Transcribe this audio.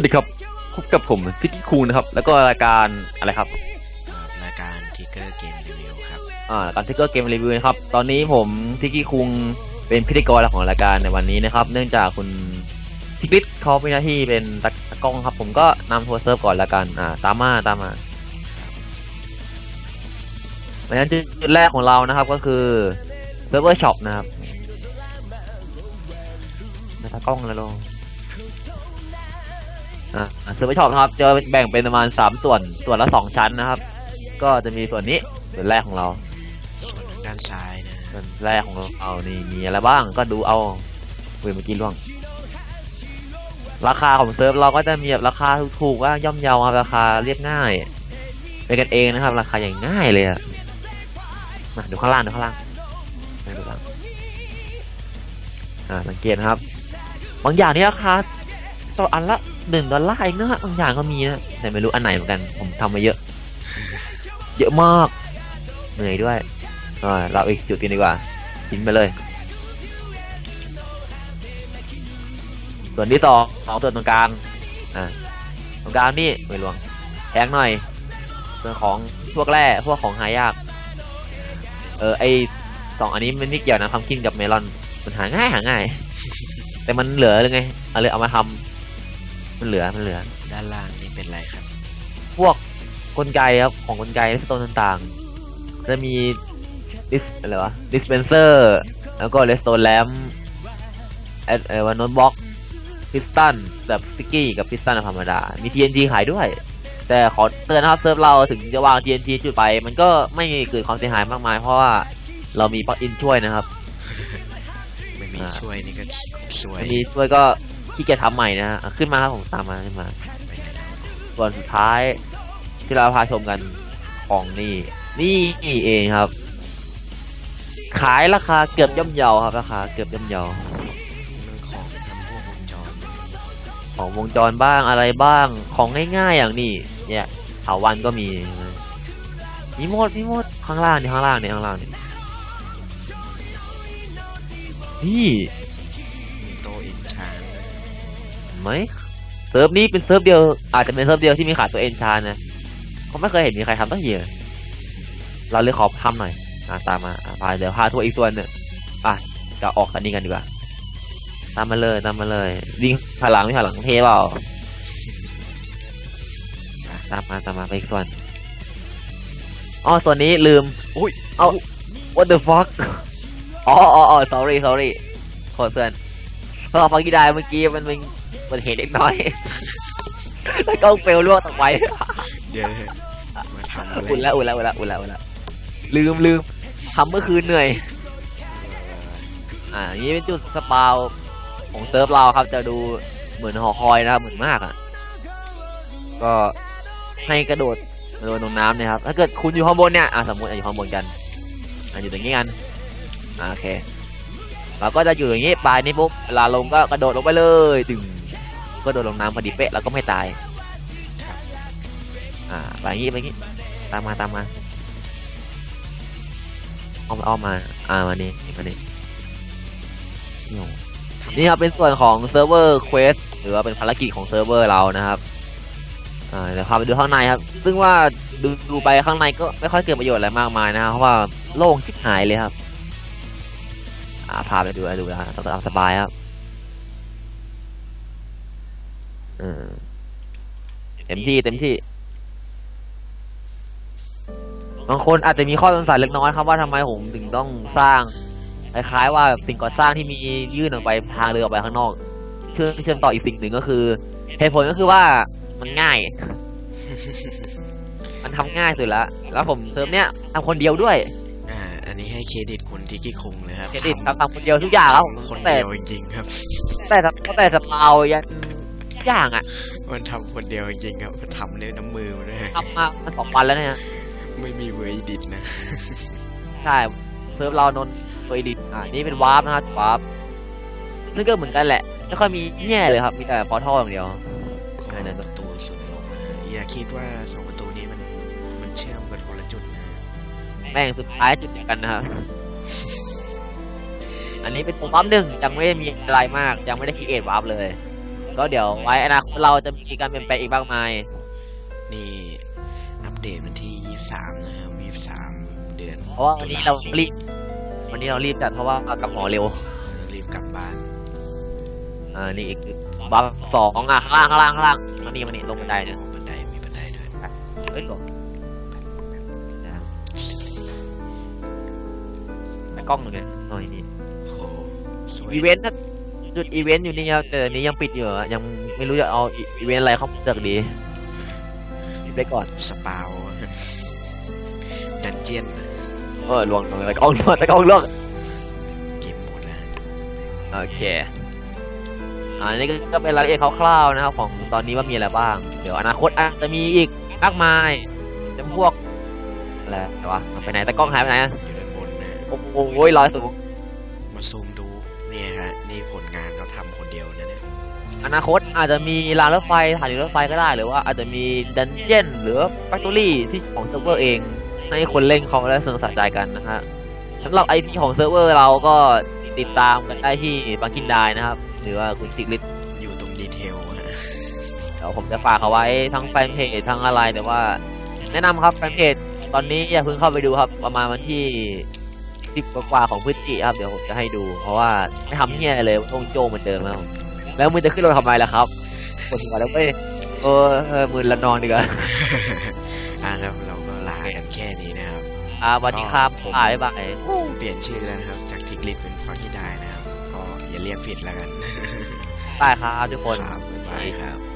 วัสดีครับ พบกับผมซิกกี้คูงนะครับ แล้วก็รายการอะไรครับอ่ารายการทิกเกอร์เกมรีวิวครับ อ่ารายการทิกเกอร์เกมรีวิวนะครับ ตอนนี้ผมซิกกี้คุงเป็นพิธีกรหลักของรายการในวันนี้นะครับ เนื่องจากคุณทิกลิตเขาเป็นหน้าที่เป็นตากล้องครับ ผมก็นำทัวร์เซิร์ฟก่อนละกัน อ่า ตามมาตามมาเพราะฉะนั้นจุดแรกของเรานะครับก็คือเซิร์ฟเวอร์ช็อปนะครับหน้าตากล้องแล้วลง อ่าเซิร์ฟเวอร์ช็อปนะครับจะแบ่งเป็นประมาณสามส่วน ส่วนละสองชั้นนะครับ ก็จะมีส่วนนี้ส่วนแรกของเรา ส่วนทางด้านซ้ายนะส่วนแรกของเราเอานี่มีอะไรบ้างก็ดูเอาเว้ยเมื่อกี้ล่วง ราคาของเซิร์ฟเราก็จะมีแบบราคาถูกๆว่าย่อมเยาครับราคาเรียบง่ายเป็นกันเองนะครับ ราคาอย่างง่ายเลยอะมาดูข้างล่างดูข้างล่างมาดูข้างล่างอ่าสังเกตนะครับ บางอย่างนี่ราคา ต่ออันละหนึ่งดอลลาร์เองนะฮะบางอย่างก็มีนะแต่ไม่รู้อันไหนเหมือนกัน ผมทำมาเยอะ เยอะมาก เหนื่อยด้วยอ่าเราอีกจุดกันดีกว่าทิ้งไปเลย ส่วนที่สองของส่วนตรงกลางอ่าตรงกลางนี่ไม่หลวงแพงหน่อยส่วนของพวกแร่พวกของหายาก เออไอสองอันนี้มันไม่เกี่ยวนะทำกินกับเมลอนมันหาง่ายหาง่าย แต่มันเหลือเลยไงเอาเลยเอามาทำ มันเหลือมันเหลือ ด้านล่างนี่เป็นอะไรครับ พวกกลไกครับของกลไกและสโตนต่างๆ จะมีดิสอะไรวะดิสเพนเซอร์ แล้วก็เลสโตนแลมเอเอวันโนตบ็อกพิสตันแบบสติกกี้กับพิสตันธรรมดา มี TNT ขายด้วย แต่ขอเตือนนะครับเซิร์ฟเราถึงจะวาง TNT จุดไป มันก็ไม่เกิดความเสียหายมากมาย เพราะว่าเรามีปลั๊กอินช่วยนะครับ ไม่มีอ่าช่วยนี่ก็สวยอันนี้ช่วยก็ ขี้เกียจทำใหม่นะฮะขึ้นมาครับผมตามมาขึ้นมา ส่วนสุดท้ายที่เราพาชมกันของนี่นี่เองครับ ขายราคาเกือบย่อมเยาครับราคาเกือบย่อมเยาของทำพวกวงจรของวงจรบ้างอะไรบ้างของง่ายๆอย่างนี้เนี่ยเถาวันก็มีมีหมดมีหมดข้างล่างนี่ข้างล่างนี่ข้างล่างนี่นี่ ไหมเซิร์ฟนี้เป็นเซิร์ฟเดียวอาจจะเป็นเซิร์ฟเดียวที่มีขายตัวเอนชานนะเขาไม่เคยเห็นมีใครทำตั้งเยอะเราเลยขอทำหน่อยอ่าตามมาอ่าพาเดี๋ยวพาทัวร์อีกส่วนหนึ่งอะจะออกกันนี้กันดีกว่า ตามมาเลยตามมาเลยวิ่งผ่านหลังวิ่งผ่านหลังเทเปล่าอะตามมาตามมาไปอีกส่วนอ๋อส่วนนี้ลืมอุ้ยเอา what the fuck อ๋ออ๋ออ๋อ sorry sorry ขอเพื่อนเพราะฟังกีได้เมื่อกี้มันมัน มันเหตุเล็กน้อย แล้วก็เฟลล่วงตกไปเดี๋ยวนะมาทำอะไรอุ่นแล้วอุ่นแล้วอุ่นแล้วอุ่นแล้วอุ่นแล้วลืมลืมทำเมื่อคืนเหนื่อยเอออ่า นี่เป็นจุดสปาวของเซิร์ฟเราครับ จะดูเหมือนหอคอยนะครับ เหมือนมากอะ ก็ให้กระโดดกระโดดลงน้ำเนี่ยครับ ถ้าเกิดคุณอยู่ข้างบนเนี่ย อ่าสมมติอะอยู่ข้างบนกัน อ่าอยู่ตรงนี้กัน อ่าโอเคเราก็จะอยู่อย่างนี้ปลายนี้ปุ๊บเวลาลงก็กระโดดลงไปเลย ตึง ก็โดดลงน้ำพอดีเป๊ะแล้วก็ไม่ตายครับอ่าไปงนี้ไปงนี้ตามมาตามมาเอามาเอามา อ่ามานี่มานี่นี่โหนี่ครับเป็นส่วนของเซิร์ฟเวอร์เควสหรือว่าเป็นภารกิจของเซิร์ฟเวอร์เรานะครับอ่าเดี๋ยวพาไปดูข้างในครับ ซึ่งว่าดูดูไปข้างในก็ไม่ค่อยเกิดประโยชน์อะไรมากมายนะครับเพราะว่าโล่งชิบหายเลยครับ อ่าพาไปดูไปดูนะต้องตามสบายครับ เออเต็มที่เต็มที่ บางคนอาจจะมีข้อสงสัยเล็กน้อยครับว่าทำไมผมถึงต้องสร้างคล้ายๆว่าแบบสิ่งก่อสร้างที่มียื่นออกไปทางเรือออกไปข้างนอกเชื่อมเชื่อมต่ออีกสิ่งหนึ่งก็คือเหตุผลก็คือว่ามันง่าย มันทำง่ายสุดแล้วแล้วผมเติมเนี้ยทำคนเดียวด้วยอ่าอันนี้ให้เครดิตคุณทิกกี้คุงเลยครับเครดิตครับทำคนเดียวทุกอย่างครับทำคนแต่เดียวจริงๆครับ แต่ตั้งแต่สปาวยันทุ กอย่างอะ มันทำคนเดียวจริงๆครับทำด้วยน้ำมือมันด้วยทำมามันสองวันแล้วเนี่ย ไม่มีเวอร์ดิตนะ ใช่เซิร์ฟเรานนตัวอีดิทอ่านี่เป็นวาร์ปนะครับวาร์ปซึ่งก็เหมือนกันแหละไม่ค่อยมีแย่เลยครับ มีแต่พอท่ออย่างเดียวก็ประตูสูงลงนะฮะอย่าคิดว่าสองประตูนี้มันมันเชื่อมกันคนละจุดนะฮะแม่งสุดท้ายจุดเดียวกันนะครับอันนี้เป็นตัววาร์ปหนึ่งยังไม่ได้มีอะไรมาก ยังไม่ได้คิดเอทวาร์ปเลย ก็เดี๋ยวไว้อนาคตเราจะมีการเปลี่ยนแปลงอีกมากมาย นี่อัปเดตวันที่ 23 นะครับ23 เดือนเพราะว่าวันนี้เราตุลคมรีบวันนี้เรารีบจัดเพราะว่ากลับหอเร็ว รีบกลับบ้านอ่านี่อีกบัฟสองอะข้างล่างข้างล่างข้างล่างมานี่มานี่ลงบันไดเนี่ยบันไดมีบันไดด้วยเฮ้ยหลบไปกล้องหนึ่งไงหน่อยนี่โอ้โหสวยอีเวนต์นะ จุดอีเวนต์อยู่นี่ครับแต่อันนี้ยังปิดอยู่อะยังไม่รู้จะเอาอีอีเวนต์อะไรเข้ามาเสือกดีปิดไปก่อนสปาวดันเจียนเออลวงลวงตะกล้องลวงตะกล้องลวงเกมหมดแล้วโอเคอ่านี่ก็ก็เป็นรายละเอียดคร่าวๆนะครับของตอนนี้ว่ามีอะไรบ้าง เดี๋ยวอนาคตอาจจะมีอีกมากมายจะพวกอะไรวะเอาไปไหนตะกล้องหายไปไหนอะอยู่ด้านบนนะโอ้โหลอยสูงมาซูมดูเนี่ยฮะนี่ผลงานเขาทำคนเดียวนะเนี่ยอนาคตอาจจะมีรางรถไฟสถานีรถไฟก็ได้หรือว่าอาจจะมีดันเจี้ยนหรือแฟคทอรี่ที่ของเซิร์ฟเวอร์เอง ให้คนเล่นเขาได้สนุกสนใจกันนะฮะสำหรับ IP ของเซิร์ฟเวอร์เราก็ติดตามกันได้ที่บังกินไดนะครับ หรือว่าคุณซิกลิตอยู่ตรงดีเทลฮะเดี๋ยวผมจะฝากเอาไว้ทั้งแฟนเพจทั้งอะไรแต่ว่า แนะนำครับแฟนเพจตอนนี้อย่าเพิ่งเข้าไปดูครับ ประมาณวันที่ สิบกว่าๆของพฤศจิครับ เดี๋ยวผมจะให้ดู เพราะว่าไม่ทำเฮียอะไรเลยโงโจ้เหมือนเดิมแล้วแล้วมึงจะขึ้นรถทำไมล่ะครับปวดหัวแล้วเว้ยเออเออมึนละนอนดีกว่าอะครับเราก็ลากันแค่นี้นะครับอ่าสวันนี้ครับผมบายบายเปลี่ยนชื่อแล้วนะครับ จากทิกลิตเป็นฟักกี้ได้นะครับ ก็อย่าเรียกผิดแล้วกันบายครับทุกคนครับบ๊ายบายครับ